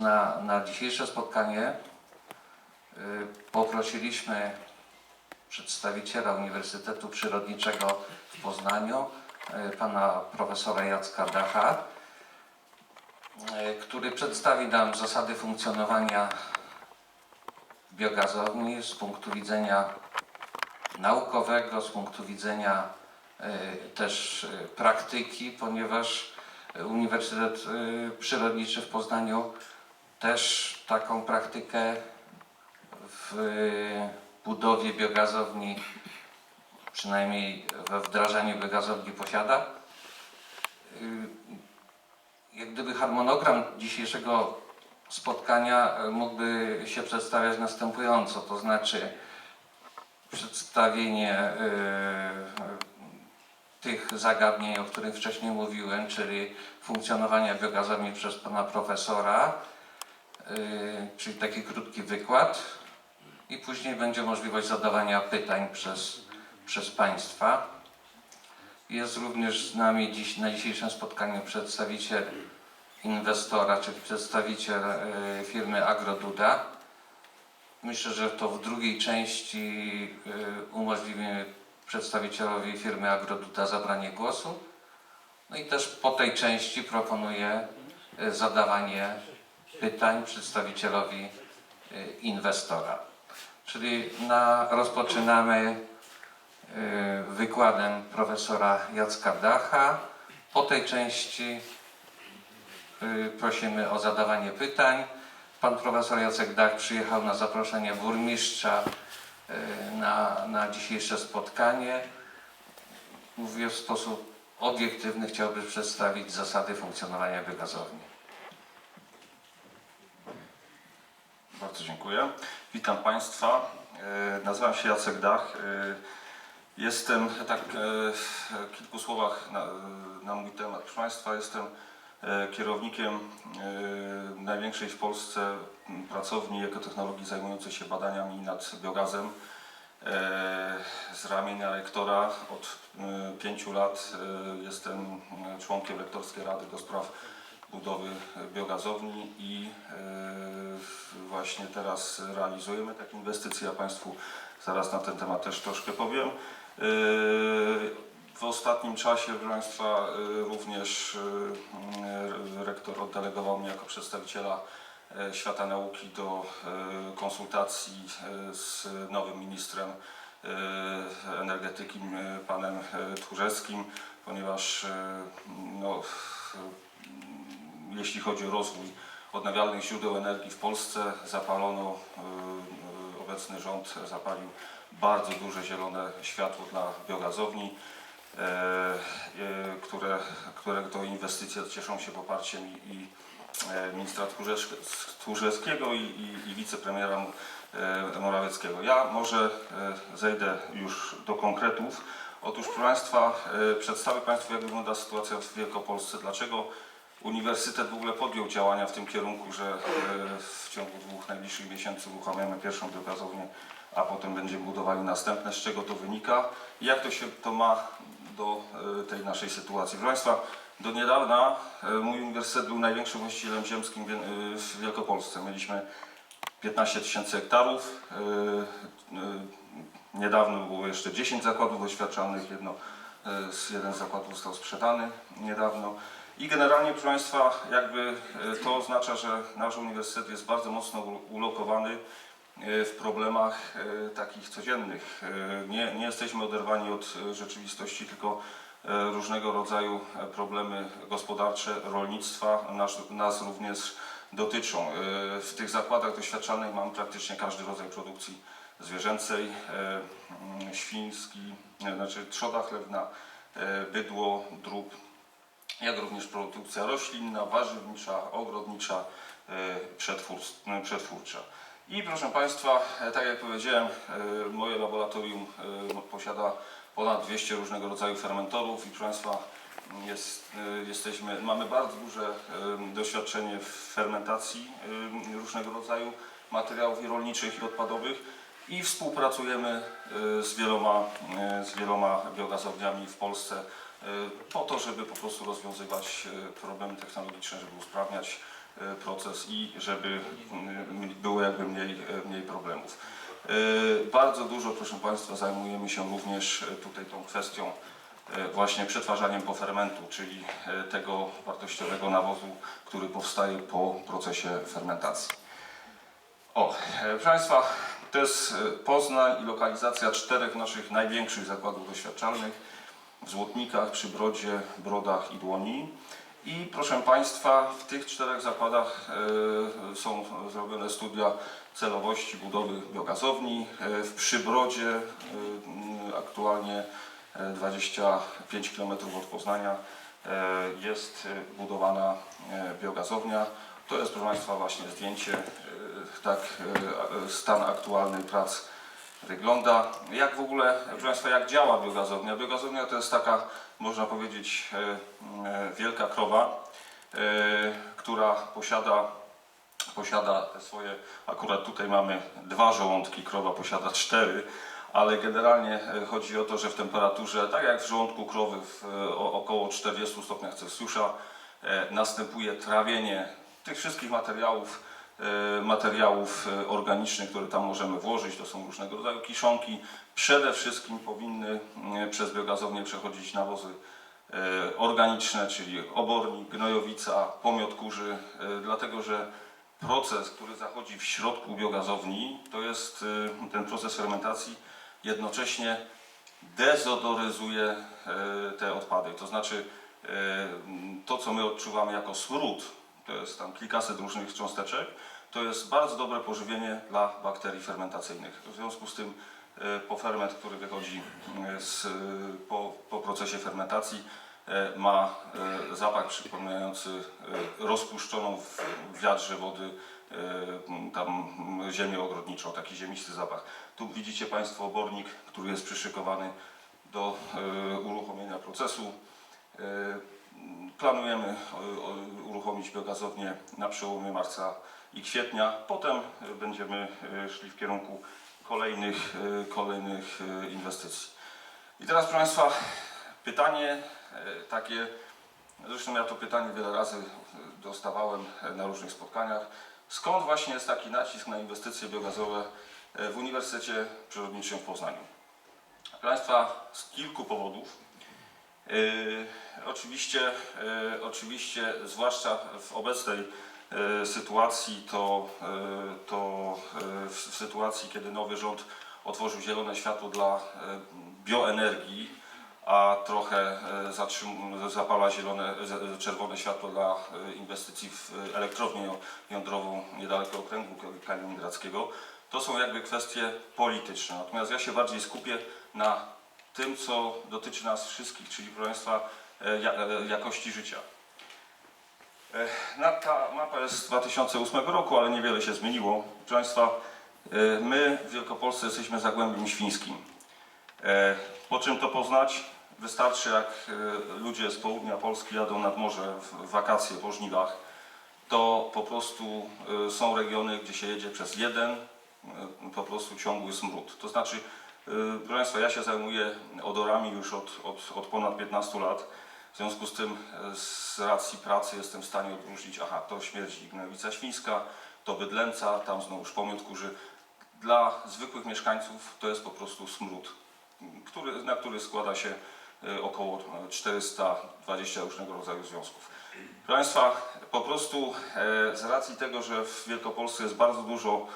Na, na dzisiejsze spotkanie y, poprosiliśmy przedstawiciela Uniwersytetu Przyrodniczego w Poznaniu, y, pana profesora Jacka Dacha, y, który przedstawi nam zasady funkcjonowania biogazowni z punktu widzenia naukowego, z punktu widzenia też praktyki, ponieważ Uniwersytet Przyrodniczy w Poznaniu też taką praktykę w budowie biogazowni, przynajmniej we wdrażaniu biogazowni posiada. Y, Jak gdyby harmonogram dzisiejszego spotkania mógłby się przedstawiać następująco, to znaczy przedstawienie y, tych zagadnień, o których wcześniej mówiłem, czyli funkcjonowania biogazowni przez pana profesora, czyli taki krótki wykład i później będzie możliwość zadawania pytań przez, przez Państwa. Jest również z nami dziś, na dzisiejszym spotkaniu przedstawiciel inwestora, czyli przedstawiciel yy, firmy Agroduda. Myślę, że to w drugiej części yy, umożliwimy przedstawicielowi firmy Agroduda zabranie głosu. No i też po tej części proponuję zadawanie pytań przedstawicielowi y, inwestora. Czyli na, rozpoczynamy y, wykładem profesora Jacka Dacha. Po tej części y, prosimy o zadawanie pytań. Pan profesor Jacek Dach przyjechał na zaproszenie burmistrza na, na dzisiejsze spotkanie. Mówię w sposób obiektywny, chciałby przedstawić zasady funkcjonowania biogazowni. Bardzo dziękuję. Witam Państwa. E, Nazywam się Jacek Dach. E, Jestem, tak e, w kilku słowach na, na mój temat. Proszę Państwa, jestem kierownikiem największej w Polsce pracowni ekotechnologii zajmującej się badaniami nad biogazem z ramienia rektora. Od pięciu lat jestem członkiem rektorskiej rady do spraw budowy biogazowni i e, właśnie teraz realizujemy takie inwestycje. Ja Państwu zaraz na ten temat też troszkę powiem. E, W ostatnim czasie, proszę Państwa, e, również rektor oddelegował mnie jako przedstawiciela świata nauki do konsultacji z nowym ministrem energetyki, panem Tchórzewskim, ponieważ no, jeśli chodzi o rozwój odnawialnych źródeł energii w Polsce, zapalono, y, y, obecny rząd zapalił bardzo duże zielone światło dla biogazowni, e, e, które, które to inwestycje cieszą się poparciem i, i e, ministra Tchórzewskiego i, i, i wicepremiera Morawieckiego. Ja może zejdę już do konkretów. Otóż, proszę Państwa, przedstawię Państwu, jak wygląda sytuacja w Wielkopolsce. Dlaczego Uniwersytet w ogóle podjął działania w tym kierunku, że e, w ciągu dwóch najbliższych miesięcy uruchamiamy pierwszą biogazownię, a potem będziemy budowali następne. Z czego to wynika jak to się to ma do e, tej naszej sytuacji. Proszę Państwa, do niedawna e, mój uniwersytet był największym właścicielem ziemskim w Wiel- w Wielkopolsce. Mieliśmy 15 tysięcy hektarów. Niedawno było jeszcze 10 zakładów doświadczalnych, jedno, jeden z zakładów został sprzedany niedawno. I generalnie, proszę Państwa, jakby e, to oznacza, że nasz uniwersytet jest bardzo mocno ulokowany e, w problemach e, takich codziennych. Nie, nie jesteśmy oderwani od rzeczywistości, tylko różnego rodzaju problemy gospodarcze, rolnictwa nas, nas również dotyczą. W tych zakładach doświadczalnych mamy praktycznie każdy rodzaj produkcji zwierzęcej, mm, świński, znaczy trzoda chlewna, bydło, drób, jak również produkcja roślinna, warzywnicza, ogrodnicza, e, e, przetwórcza. I proszę Państwa, e, tak jak powiedziałem, moje laboratorium posiada ponad 200 różnego rodzaju fermentorów i proszę Państwa, jest, e, jesteśmy, mamy bardzo duże doświadczenie w fermentacji różnego rodzaju materiałów i rolniczych i odpadowych i współpracujemy z wieloma, z wieloma biogazowniami w Polsce po to, żeby po prostu rozwiązywać e, problemy technologiczne, żeby usprawniać e, proces i żeby mm, było jakby mniej, e, mniej problemów. E, Bardzo dużo, proszę Państwa, zajmujemy się również e, tutaj tą kwestią e, właśnie przetwarzaniem pofermentu, czyli e, tego wartościowego nawozu, który powstaje po procesie fermentacji. O, e, proszę Państwa, to jest e, Poznań i lokalizacja czterech naszych największych zakładów doświadczalnych w Złotnikach, przy Brodzie, Brodach i Dłoni. I proszę Państwa, w tych czterech zakładach e, są zrobione studia celowości budowy biogazowni. E, w Przybrodzie e, aktualnie e, 25 km od Poznania jest budowana biogazownia. To jest proszę Państwa właśnie zdjęcie, tak stan aktualny prac wygląda. Jak w ogóle, proszę Państwa, jak działa biogazownia? Biogazownia to jest taka, można powiedzieć, e, e, wielka krowa, e, która posiada, posiada swoje, akurat tutaj mamy dwa żołądki, krowa posiada cztery, ale generalnie chodzi o to, że w temperaturze, tak jak w żołądku krowy w około 40 stopniach Celsjusza, następuje trawienie tych wszystkich materiałów, materiałów e, organicznych, które tam możemy włożyć. To są różnego rodzaju kiszonki. Przede wszystkim powinny mm, przez biogazownię przechodzić nawozy e, organiczne, czyli obornik, gnojowica, pomiot kurzy, e, dlatego że proces, który zachodzi w środku biogazowni, to jest e, ten proces fermentacji, jednocześnie dezodoryzuje e, te odpady. To znaczy e, to, co my odczuwamy jako smród, to jest tam kilkaset różnych cząsteczek, to jest bardzo dobre pożywienie dla bakterii fermentacyjnych. W związku z tym e, poferment, który wychodzi e, z, e, po, po procesie fermentacji, ma zapach przypominający rozpuszczoną w wiatrze wody tam ziemię ogrodniczą, taki ziemisty zapach. Tu widzicie Państwo obornik, który jest przyszykowany do uruchomienia procesu. Planujemy uruchomić biogazownię na przełomie marca i kwietnia. Potem e, będziemy e, szli w kierunku kolejnych, e, kolejnych inwestycji. I teraz proszę Państwa, pytanie takie, zresztą ja to pytanie wiele razy dostawałem na różnych spotkaniach. Skąd właśnie jest taki nacisk na inwestycje biogazowe w Uniwersytecie Przyrodniczym w Poznaniu? Proszę Państwa, z kilku powodów. Yy, oczywiście, yy, oczywiście, zwłaszcza w obecnej sytuacji, to, yy, to yy, w, sytuacji, kiedy nowy rząd otworzył zielone światło dla bioenergii, a trochę zapala zielone, czerwone światło dla inwestycji w elektrownię jądrową niedaleko okręgu kaliningradzkiego, to są jakby kwestie polityczne. Natomiast ja się bardziej skupię na tym, co dotyczy nas wszystkich, czyli proszę Państwa, e, ja- e, jakości życia. E, Ta mapa jest z 2008 roku, ale niewiele się zmieniło. Proszę Państwa, e, my w Wielkopolsce jesteśmy Zagłębiem Świńskim. E, Po czym to poznać? Wystarczy, jak ludzie z południa Polski jadą nad morze w wakacje po żniwach, to po prostu są regiony, gdzie się jedzie przez jeden po prostu ciągły smród. To znaczy, proszę Państwa, ja się zajmuję odorami już od, od, od ponad 15 lat. W związku z tym e, z racji pracy jestem w stanie odróżnić, aha, to śmierdzi gnojowica świńska, to bydlęca, tam znowuż pomiot kurzy. Dla zwykłych mieszkańców to jest po prostu smród, który, na który składa się e, około 420 różnego rodzaju związków. Proszę Państwa, po prostu e, z racji tego, że w Wielkopolsce jest bardzo dużo,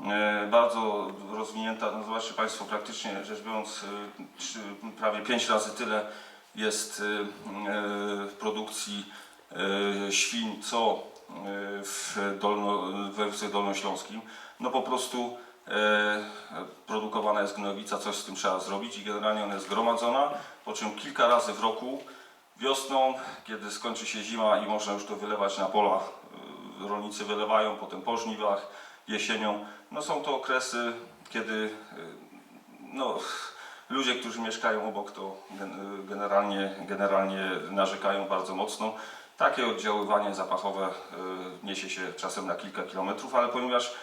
e, bardzo rozwinięta, no zobaczcie Państwo, praktycznie rzecz biorąc, e, prawie 5 razy tyle jest e, e, produkcji e, świń, co w, Dolno, w województwie dolnośląskim. No po prostu produkowana jest gnojowica, coś z tym trzeba zrobić i generalnie ona jest gromadzona, po czym kilka razy w roku Wiosną, kiedy skończy się zima i można już to wylewać na pola, y, rolnicy wylewają, potem po żniwach, jesienią. No są to okresy, kiedy y, no, ludzie, którzy mieszkają obok, to gen- generalnie, generalnie narzekają bardzo mocno. Takie oddziaływanie zapachowe y, niesie się czasem na kilka kilometrów, ale ponieważ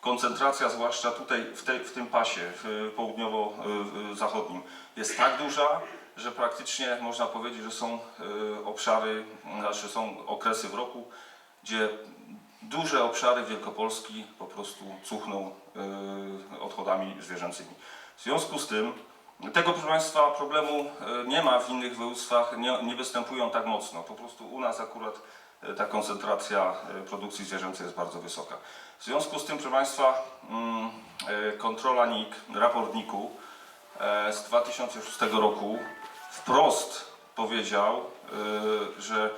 koncentracja, zwłaszcza tutaj w, tej, w tym pasie południowo-zachodnim, jest tak duża, że praktycznie można powiedzieć, że są y, obszary, znaczy są okresy w roku, gdzie duże obszary Wielkopolski po prostu cuchną odchodami zwierzęcymi. W związku z tym tego, proszę Państwa, problemu y, nie ma w innych województwach, nie, nie występują tak mocno. Po prostu u nas akurat y, ta koncentracja y, produkcji zwierzęcej jest bardzo wysoka. W związku z tym, proszę Państwa, mm, kontrola NIK, raport NIK-u e, z 2006 roku wprost powiedział, że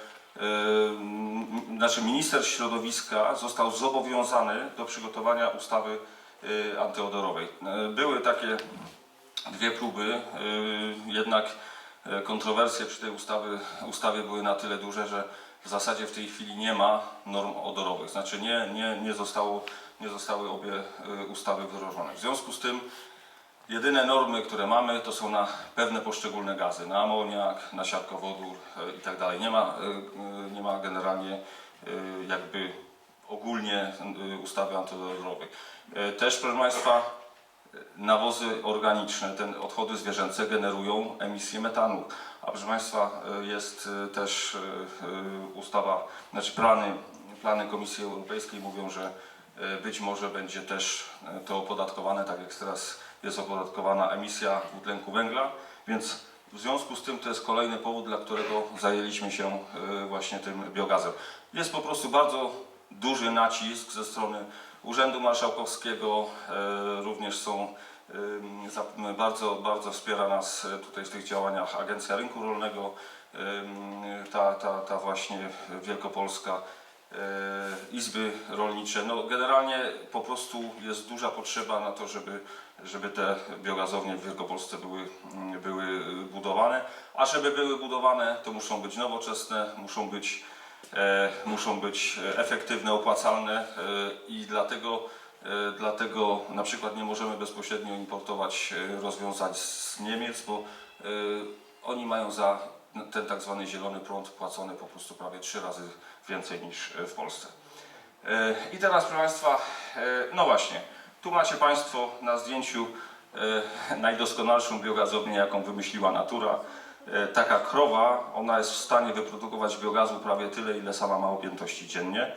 znaczy minister środowiska został zobowiązany do przygotowania ustawy antyodorowej. Były takie dwie próby, y, jednak y, kontrowersje przy tej ustawy, ustawie były na tyle duże, że w zasadzie w tej chwili nie ma norm odorowych, znaczy nie, nie, nie, zostało, nie zostały obie y, ustawy wdrożone. W związku z tym Jedyne normy, które mamy, to są na pewne poszczególne gazy, na amoniak, na siarkowodór i tak dalej. Nie ma, nie ma generalnie jakby ogólnie ustawy antyodorowej. Też, proszę Państwa, nawozy organiczne, te odchody zwierzęce generują emisję metanu. A proszę Państwa, e, jest e, też e, ustawa, znaczy plany, plany Komisji Europejskiej mówią, że być może będzie też to opodatkowane, tak jak teraz jest opodatkowana emisja dwutlenku węgla, więc w związku z tym to jest kolejny powód, dla którego zajęliśmy się właśnie tym biogazem. Jest po prostu bardzo duży nacisk ze strony Urzędu Marszałkowskiego, e, również są e, bardzo, bardzo wspiera nas e, tutaj w tych działaniach Agencja Rynku Rolnego, ta, ta, ta właśnie Wielkopolska, Izby Rolnicze. No, generalnie po prostu jest duża potrzeba na to, żeby, żeby te biogazownie w Wielkopolsce były, były budowane. A żeby były budowane, to muszą być nowoczesne, muszą być, muszą być efektywne, opłacalne e, i dlatego, e, dlatego na przykład nie możemy bezpośrednio importować e, rozwiązań z Niemiec, bo e, oni mają za ten tak zwany zielony prąd płacony po prostu prawie trzy razy więcej niż e, w Polsce. E, I teraz, proszę Państwa, e, no właśnie, tu macie Państwo na zdjęciu e, najdoskonalszą biogazownię, jaką wymyśliła natura. E, Taka krowa, ona jest w stanie wyprodukować biogazu prawie tyle, ile sama ma objętości dziennie.